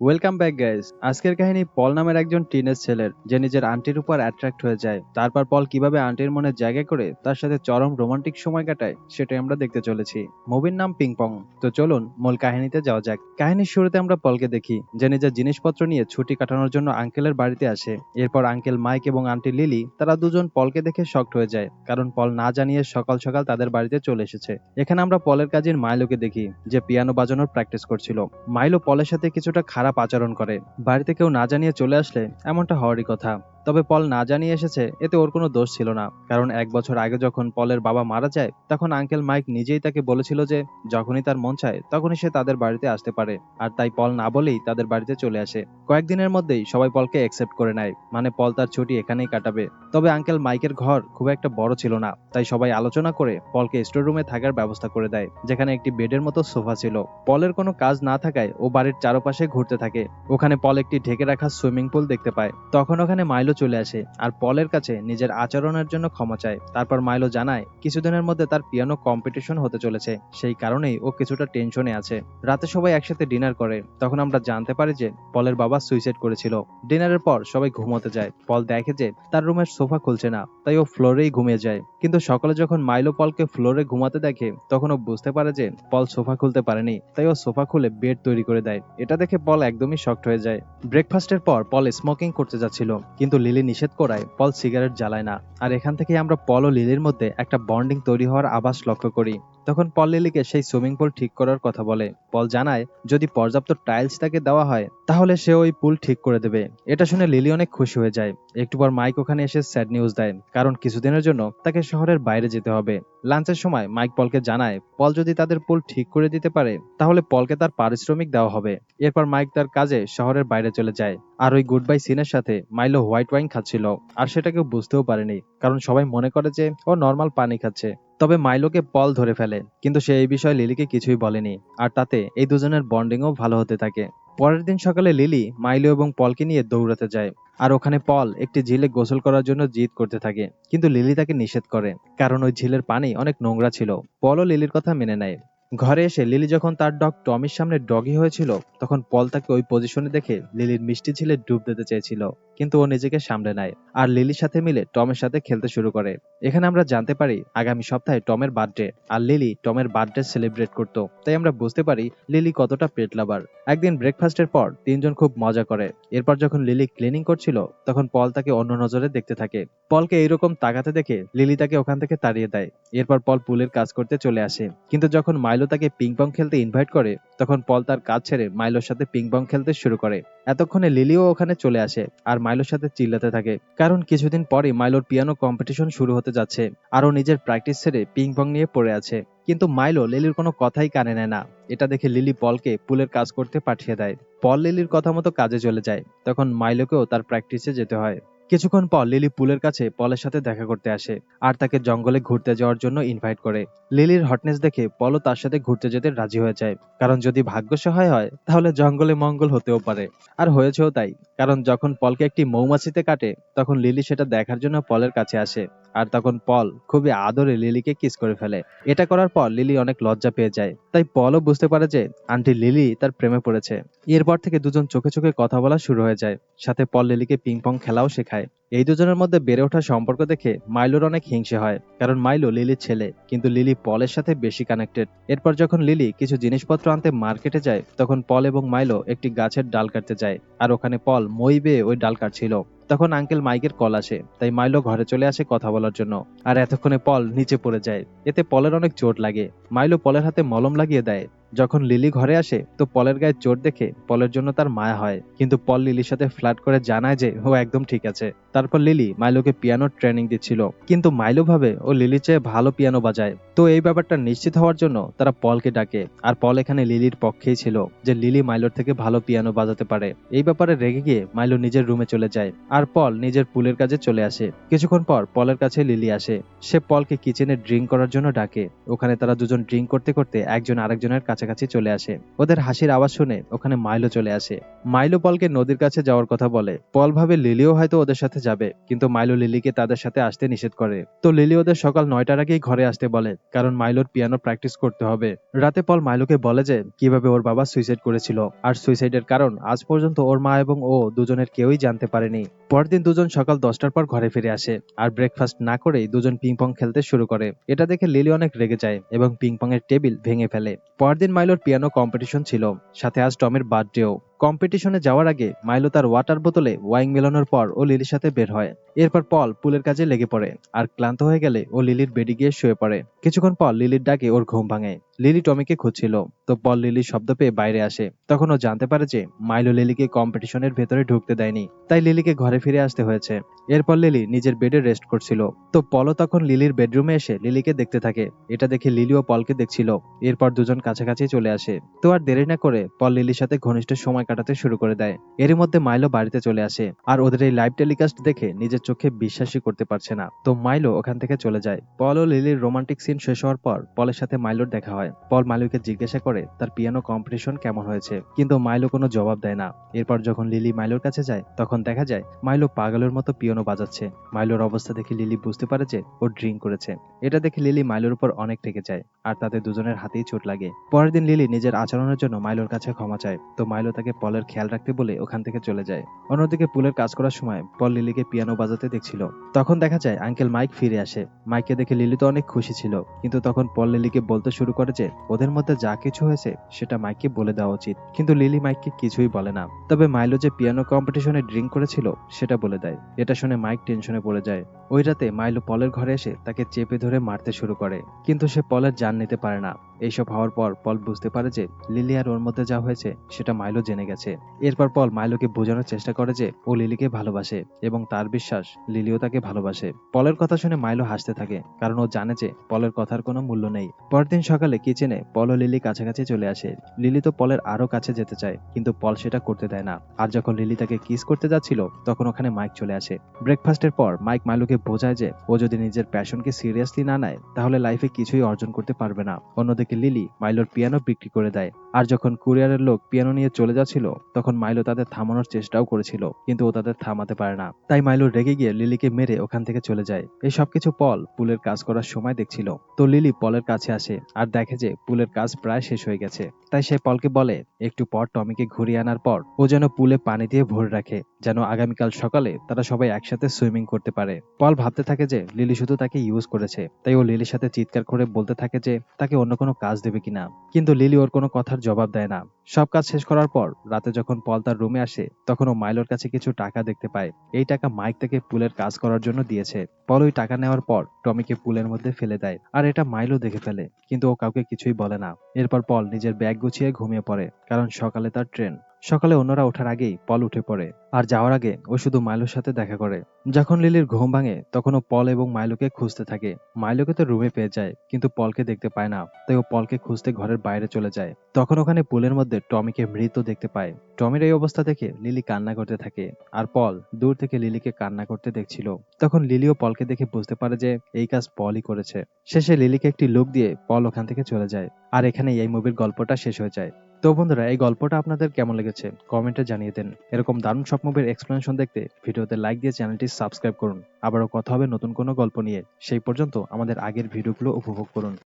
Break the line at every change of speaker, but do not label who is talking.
Welcome back guys আজকের কাহিনী পল নামের একজন টিনেজ ছেলের, যে নিজের আন্টির উপর অ্যাট্রাক্ট হয়ে যায়। তারপর পল কীভাবে আন্টির মনে জায়গা করে তার সাথে চরম রোমান্টিক সময় কাটায়, সেটাই আমরা দেখতে চলেছি। মুভির নাম পিংপং তো চলুন, মূল কাহিনীতে যাওয়া যাক। কাহিনীর শুরুতে আমরা পলকে দেখি, যে নিজের জিনিসপত্র নিয়ে ছুটি কাটানোর জন্য আঙ্কেলের বাড়িতে আসে। এরপর আঙ্কেল মাইক এবং আন্টি লিলি তারা দুজন পলকে দেখে শকড হয়ে যায়, কারণ পল না জানিয়ে সকাল সকাল তাদের বাড়িতে চলে এসেছে। এখানে আমরা পলের কাজিন মাইলোকে দেখি, যে পিয়ানো বাজানোর প্র্যাকটিস করছিল। মাইলো পলের সাথে কিছুটা খারাপ আচরণ করে। বাড়িতে কেউ না জানিয়ে চলে আসলে এমনটা হওয়ারই কথা। তবে পল না জানিয়ে এসেছে, এতে ওর কোনো দোষ ছিল না। কারণ এক বছর আগে যখন পলের বাবা মারা যায়, তখন আঙ্কেল মাইক নিজেই তাকে বলেছিল যে, যখনই তার মন চায়, তখনই সে তাদের বাড়িতে আসতে পারে। আর তাই পল না বলেই তাদের বাড়িতে চলে আসে। কয়েকদিনের মধ্যেই সবাই পলকে অ্যাকসেপ্ট করে নেয়। মানে পল তার ছুটি এখানেই কাটাবে। তবে আঙ্কেল মাইকের ঘর খুব একটা বড় ছিল না। তাই সবাই আলোচনা করে পলকে স্টোর রুমে থাকার ব্যবস্থা করে দেয়, যেখানে একটি বেডের মতো সোফা ছিল। পলের কোনো কাজ না থাকায় ও বাড়ির চারপাশে ঘুরতে থাকে। ওখানে পল একটি ঢেকে রাখা সুইমিং পুল দেখতে পায়। তখন ওখানে মাইলো চলে আসে, আর পলের কাছে নিজের আচরণের জন্য ক্ষমা চায়। তারপর মাইলো জানায়, কিছুদিনের মধ্যে তার পিয়ানো কম্পিটিশন হতে চলেছে। সেই কারণেই ও কিছুটা টেনশনে আছে। রাতে সবাই একসাথে ডিনার করে। তখন আমরা জানতে পারি যে, পলের বাবা সুইসাইড করেছিল। ডিনারের পর সবাই ঘুমোতে যায়। পল দেখে যে, তার রুমের সোফা খুলছে না। তাই ও ফ্লোরেই ঘুমিয়ে যায়। কিন্তু সকালে যখন মাইলো পলকে ফ্লোরে ঘুমাতে দেখে, তখন ও বুঝতে পারে যে, পল সোফা খুলতে পারেনি। তাই ও সোফা খুলে বেড তৈরি করে দেয়। এটা দেখে পল একদমই শক্ট হয়ে যায়। ব্রেকফাস্টের পর পল স্মোকিং করতে যাচ্ছিল। কিন্তু লিলি নিষেধ করায় পল সিগারেট জ্বালায় না। আর এখান থেকে আমরা পল ও লিলির মধ্যে একটা বন্ডিং তৈরি হওয়ার আভাস লক্ষ্য করি। তখন পল লিলিকে সেই সুইমিং পুল ঠিক করার কথা বলে। পল জানায়, যদি পর্যাপ্ত টাইলস তাকে দেওয়া হয়, তাহলে সে ওই পুল ঠিক করে দেবে। এটা শুনে লিলি অনেক খুশি হয়ে যায়। একটু পর মাইক ওখানে এসে স্যাড নিউজ দেয়, কারণ কিছুদিনের জন্য তাকে শহরের বাইরে যেতে হবে। লাঞ্চের সময় মাইক পলকে জানায়, পল যদি তাদের পুল ঠিক করে দিতে পারে, তাহলে পলকে তার পারিশ্রমিক দেওয়া হবে। এরপর মাইক তার কাজে শহরের বাইরে চলে যায়। আর ওই গুড বাই সিনের সাথে মাইলো হোয়াইট ওয়াইন খাচ্ছিল। আর সেটা কেউ বুঝতেও পারেনি, কারণ সবাই মনে করে যে ও নর্মাল পানি খাচ্ছে। তবে মাইলোকে পল ধরে ফেলে, কিন্তু সে এই বিষয়ে লিলিকে কিছুই বলেনি, আর তাতে এই দুজনের বন্ডিংও ভালো হতে থাকে। পরের দিন সকালে লিলি মাইলো এবং পলকে নিয়ে দৌড়াতে যায়, আর ওখানে পল একটি ঝিলে গোসল করার জন্য জিদ করতে থাকে, কিন্তু লিলি তাকে নিষেধ করে, কারণ ওই ঝিলের পানি অনেক নোংরা ছিল। পলও লিলির কথা মেনে নেয়। ঘরে এসে লিলি যখন তার ডগ টমির সামনে ডগি হয়েছিল, তখন পল তাকে ওই পজিশনে দেখে লিলির মিষ্টি ঝিলে ডুব দিতে চেয়েছিল। কিন্তু ও নিজেকে সামলে নেয় আর লিলির সাথে মিলে টমের সাথে খেলতে শুরু করে। এখানে আমরা জানতে পারি, আগামী সপ্তাহে টমের বার্থডে আর লিলি টমের বার্থডে সেলিব্রেট করতো। তাই আমরা বুঝতে পারি, লিলি কতটা পেট লাভার। একদিন ব্রেকফাস্টের পর তিনজন খুব মজা করে। এরপর যখন লিলি ক্লিনিং করছিল, তখন পল তাকে অন্য নজরে দেখতে থাকে। পলকে এইরকম তাকাতে দেখে লিলি তাকে ওখান থেকে তাড়িয়ে দেয়। এরপর পল পুলের কাজ করতে চলে আসে। কিন্তু যখন মাইলো তাকে পিং পং খেলতে ইনভাইট করে, তখন পল তার কাজ ছেড়ে মাইলোর সাথে পিং পং খেলতে শুরু করে। এতক্ষণে লিলিও ওখানে চলে আসে আর মাইলোর সাথে চিল্লাতে থাকে। কারণ কিছুদিন পরে মাইলোর পিয়ানো কম্পিটিশন শুরু হতে যাচ্ছে আরও নিজের প্র্যাকটিস ছেড়ে পিং পং নিয়ে পড়ে আছে। কিন্তু মাইলো লিলির কোনো কথাই কানে নেয় না। এটা দেখে লিলি পলকে পুলের কাজ করতে পাঠিয়ে দেয়। পল লিলির কথা মতো কাজে চলে যায়। তখন মাইলোকেও তার প্র্যাকটিসে যেতে হয়। কিছুক্ষণ পর লিলি পুলের কাছে পলের সাথে দেখা করতে আসে আর তাকে জঙ্গলে ঘুরতে যাওয়ার জন্য ইনভাইট করে। লিলির হটনেস দেখে পলও তার সাথে ঘুরতে যেতে রাজি হয়ে যায়। কারণ যদি ভাগ্য সহায় হয়, তাহলে জঙ্গলে মঙ্গল হতেও পারে। আর হয়েছেও তাই। কারণ যখন পলকে একটি মৌমাছিতে কাটে, তখন লিলি সেটা দেখার জন্য পলের কাছে আসে। আর তখন পল খুবই আদরে লিলিকে কিস করে ফেলে। এটা করার পর লিলি অনেক লজ্জা পেয়ে যায়। তাই পলও বুঝতে পারে যে আন্টি লিলি তার প্রেমে পড়েছে। এরপর থেকে দুজন চোখে চোখে কথা বলা শুরু হয়ে যায়। সাথে পল লিলিকে পিং পং খেলাও শেখায়। এই দুজনের মধ্যে বেড়ে ওঠা সম্পর্ক দেখে মাইলোর অনেক হিংসে হয়, কারণ মাইলো লিলির ছেলে, কিন্তু লিলি পলের সাথে বেশি কানেক্টেড এরপর যখন লিলি কিছু জিনিসপত্র আনতে মার্কেটে যায়, তখন পল এবং মাইলো একটি গাছের ডাল কাটতে যায়, আর ওখানে পল মই বেয়ে ওই ডাল কাটছিল। তখন আঙ্কেল মাইকের কল আসে, তাই মাইলো ঘরে চলে আসে কথা বলার জন্য, আর এতক্ষণে পল নিচে পড়ে যায়। এতে পলের অনেক চোট লাগে। মাইলো পলের হাতে মলম লাগিয়ে দেয় যখন লিলি ঘরে আসে, তো পলের গায়ে চোট দেখে পলের জন্য তার মায়া হয়। কিন্তু পল লিলির সাথে ফ্ল্যাট করে জানায় যে ও একদম ঠিক আছে। তারপর লিলি মাইলোকে পিয়ানো ট্রেনিং দিচ্ছিল। কিন্তু মাইলো ভাবে ও লিলির চেয়ে ভালো পিয়ানো বাজায়। তো এই ব্যাপারটা নিশ্চিত হওয়ার জন্য তারা পলকে ডাকে। আর পল এখানে লিলির পক্ষেই ছিল যে লিলি মাইলোর থেকে ভালো পিয়ানো বাজাতে পারে। এই ব্যাপারে রেগে গিয়ে মাইলো নিজের রুমে চলে যায়। আর পল নিজের পুলের কাজে চলে আসে। কিছুক্ষণ পর পলের কাছে লিলি আসে। সে পলকে কিচেনে ড্রিঙ্ক করার জন্য ডাকে। ওখানে তারা দুজন ড্রিঙ্ক করতে করতে একজন আরেকজনের কাছাকাছি চলে আসে। ওদের হাসির আওয়াজ শুনে ওখানে মাইলো চলে আসে। মাইলো পলকে নদীর কাছে যাওয়ার কথা বলে। পল ভাবে লিলিও হয়তো ওদের সাথে যাবে, কিন্তু মাইলো লিলিকে তাদের সাথে আসতে নিষেধ করে। তো লিলি ওদের সকাল নয়টার আগেই ঘরে আসতে বলে, কারণ মাইলোর পিয়ানো প্র্যাকটিস করতে হবে। রাতে পল মাইলোকে বলে যে, কীভাবে ওর বাবা সুইসাইড করেছিল, আর সুইসাইডের কারণ আজ পর্যন্ত ওর মা এবং ও দুজনের কেউই জানতে পারেনি। পরদিন দুজন সকাল দশটার পর ঘরে ফিরে আসে, আর ব্রেকফাস্ট না করেই দুজন পিং পং খেলতে শুরু করে। এটা দেখে লিলি অনেক রেগে যায় এবং পিং পং এর টেবিল ভেঙে ফেলে। পরদিন মাইলোর পিয়ানো কম্পিটিশন ছিল সাথে আজ টমের বার্থডেও কম্পিটিশনে যাওয়ার আগে মাইলো তার ওয়াটার বোতলে ওয়াইং মেলানোর পর ও লিলির সাথে বের হয়। এরপর পল পুলের কাজে লেগে পড়ে আর ক্লান্ত হয়ে গেলে ও লিলির বেডে গিয়ে শুয়ে পড়ে। কিছুক্ষণ পর লিলির ডাকে ওর ঘুম ভাঙে। লিলি টমিকে খুঁজছিল, তো পল লিলির শব্দ পেয়ে বাইরে আসে। তখন ও জানতে পারে যে মাইলো লিলিকে কম্পিটিশনের ভেতরে ঢুকতে দেয়নি, তাই লিলিকে ঘরে ফিরে আসতে হয়েছে। এরপর লিলি নিজের বেডে রেস্ট করছিল। তো পলও তখন লিলির বেডরুমে এসে লিলিকে দেখতে থাকে। এটা দেখে লিলি ও পলকে দেখছিল। এরপর দুজন কাছাকাছি চলে আসে। তো আর দেরি না করে পল লিলির সাথে ঘনিষ্ঠ সময় কাটাতে শুরু করে দেয়। এরই মধ্যে মাইলো বাড়িতে চলে আসে আর ওদের এই লাইভ টেলিকাস্ট দেখে নিজের চোখে বিশ্বাসই করতে পারছে না। তো মাইলো ওখান থেকে চলে যায়। পল ও লিলির রোমান্টিক সিন শেষ হওয়ার পর পলের সাথে মাইলোর দেখা হয়। পল মাইলোকে জিজ্ঞাসা করে, তার পিয়ানো কম্পিটিশন কেমন হয়েছে? কিন্তু মাইলো কোনো জবাব দেয় না। এরপর যখন লিলি মাইলোর কাছে যায়, তখন দেখা যায় মাইলো পাগলের মতো পিয়ানো বাজাচ্ছে। মাইলোর অবস্থা দেখে লিলি বুঝতে পারে যে ও ড্রিঙ্ক করেছে। এটা দেখে লিলি মাইলোর উপর অনেক রেগে যায় আর তাদের দুজনের হাতেই চোট লাগে। পরের দিন লিলি নিজের আচরণের জন্য মাইলোর কাছে ক্ষমা চায়। তো মাইলো তাকে পলের খেয়াল রাখতে বলে ওখান থেকে চলে যায়। অন্যদিকে পুলের কাজ করার সময় পল লিলিকে পিয়ানো বাজাতে দেখছিল। তখন দেখা যায় আঙ্কেল মাইক ফিরে আসে। মাইককে দেখে লিলি তো অনেক খুশি ছিল। কিন্তু তখন পল লিলিকে বলতে শুরু করে যে ওদের মধ্যে যা কিছু হয়েছে সেটা মাইককে বলে দেওয়া উচিত। কিন্তু লিলি মাইককে কিছুই বলে না। তবে মাইলো যে পিয়ানো কম্পিটিশনে ড্রিঙ্ক করেছিল সেটা বলে দেয়। এটা শুনে মাইক টেনশনে পড়ে যায়। ওই রাতে মাইলো পলের ঘরে এসে তাকে চেপে ধরে মারতে শুরু করে। কিন্তু সে পলের জান নিতে পারে না। এইসব হওয়ার পর পল বুঝতে পারে যে লিলি আর ওর মধ্যে যা হয়েছে সেটা মাইলো জেনে গেছে। এরপর পল মাইলোকে বোঝানোর চেষ্টা করে যে ও লিলিকে ভালোবাসে এবং তার বিশ্বাস লিলিও তাকে ভালোবাসে। পলের কথা শুনে মাইলো হাসতে থাকে, কারণ ও জানে যে পলের কথার কোনো মূল্য নেই। পরদিন সকালে কিচেনে পল ও লিলি কাছাকাছি চলে আসে। লিলি তো পলের আরও কাছে যেতে চায়, কিন্তু পল সেটা করতে দেয় না। আর যখন লিলি তাকে কিস করতে যাচ্ছিল, তখন ওখানে মাইক চলে আসে। ব্রেকফাস্টের পর মাইক মাইলোকে বোঝায় যে ও যদি নিজের প্যাশনকে সিরিয়াসলি না নেয়, তাহলে লাইফে কিছুই অর্জন করতে পারবে না। অন্যদিকে লিলি মাইলোর পিয়ানো বিক্রি করে দেয়। আর যখন কুরিয়ারের লোক পিয়ানো নিয়ে চলে যাচ্ছিল তখন মাইলো তাদের থামানোর চেষ্টাও করেছিল, কিন্তু ও তাদের থামাতে পারে না। তাই মাইলো রেগে গিয়ে লিলিকে মেরে ওখান থেকে চলে যায়। এই সবকিছু পল পুলের কাজ করার সময় দেখছিল। তো লিলি পলের কাছে আসে আর দেখে যে পুলের কাজ প্রায় শেষ হয়ে গেছে। তাই সে পলকে বলে, একটু পর টমিকে ঘুরিয়ে আনার পর ও যেন পুলে পানি দিয়ে ভরে রাখে, যেন আগামীকাল সকালে তারা সবাই একসাথে সুইমিং করতে পারে। পল ভাবতে থাকে যে লিলি শুধু তাকে ইউজ করেছে। তাই ও লিলির সাথে চিৎকার করে বলতে থাকে যে, তাকে অন্য কোনো কাজ দেবে কিনা? কিন্তু লিলি ওর কোনো কথার জবাব দেয় না। সব কাজ শেষ করার পর রাতে যখন পল তার রুমে আসে তখন ও মাইলোর কাছে কিছু টাকা দেখতে পায়। এই টাকা মাইক তাকে পুলের কাজ করার জন্য দিয়েছে। পল ওই টাকা নেওয়ার পর টমিকে পুলের মধ্যে ফেলে দেয়, আর এটা মাইলো দেখে ফেলে, কিন্তু ও কাউকে কিছুই বলে না। এরপর পল নিজের ব্যাগ গুছিয়ে ঘুমিয়ে পড়ে, কারণ সকালে তার ট্রেন সকালে অন্যরা ওঠার আগেই পল উঠে পড়ে, আর যাওয়ার আগে ও শুধু মাইলোর সাথে দেখা করে। যখন লিলির ঘুম ভাঙে তখন ও পল এবং মাইলোকে খুঁজতে থাকে। মাইলোকে তো রুমে পেয়ে যায়, কিন্তু পলকে দেখতে পায় না, তাই ও পলকে খুঁজতে ঘরের বাইরে চলে যায়। তখন ওখানে পুলের মধ্যে টমিকে মৃত দেখতে পায়। টমির এই অবস্থা দেখে লিলি কান্না করতে থাকে, আর পল দূর থেকে লিলিকে কান্না করতে দেখছিল। তখন লিলিও পলকে দেখে বুঝতে পারে যে এই কাজ পলই করেছে। শেষে লিলিকে একটি লুক দিয়ে পল ওখান থেকে চলে যায়, আর এখানে এই মুভির গল্পটা শেষ হয়ে যায়। তো বন্ধুরা, এই গল্পটা আপনাদের কেমন লেগেছে? কমেন্টে জানিয়ে দেন। এরকম দারুণ সব মুভির এক্সপ্লেনেশন দেখতে ভিডিওতে লাইক দিয়ে চ্যানেলটি সাবস্ক্রাইব করুন। আবারও কথা হবে নতুন কোনো গল্প নিয়ে। সেই পর্যন্ত আমাদের আগের ভিডিওগুলো উপভোগ করুন।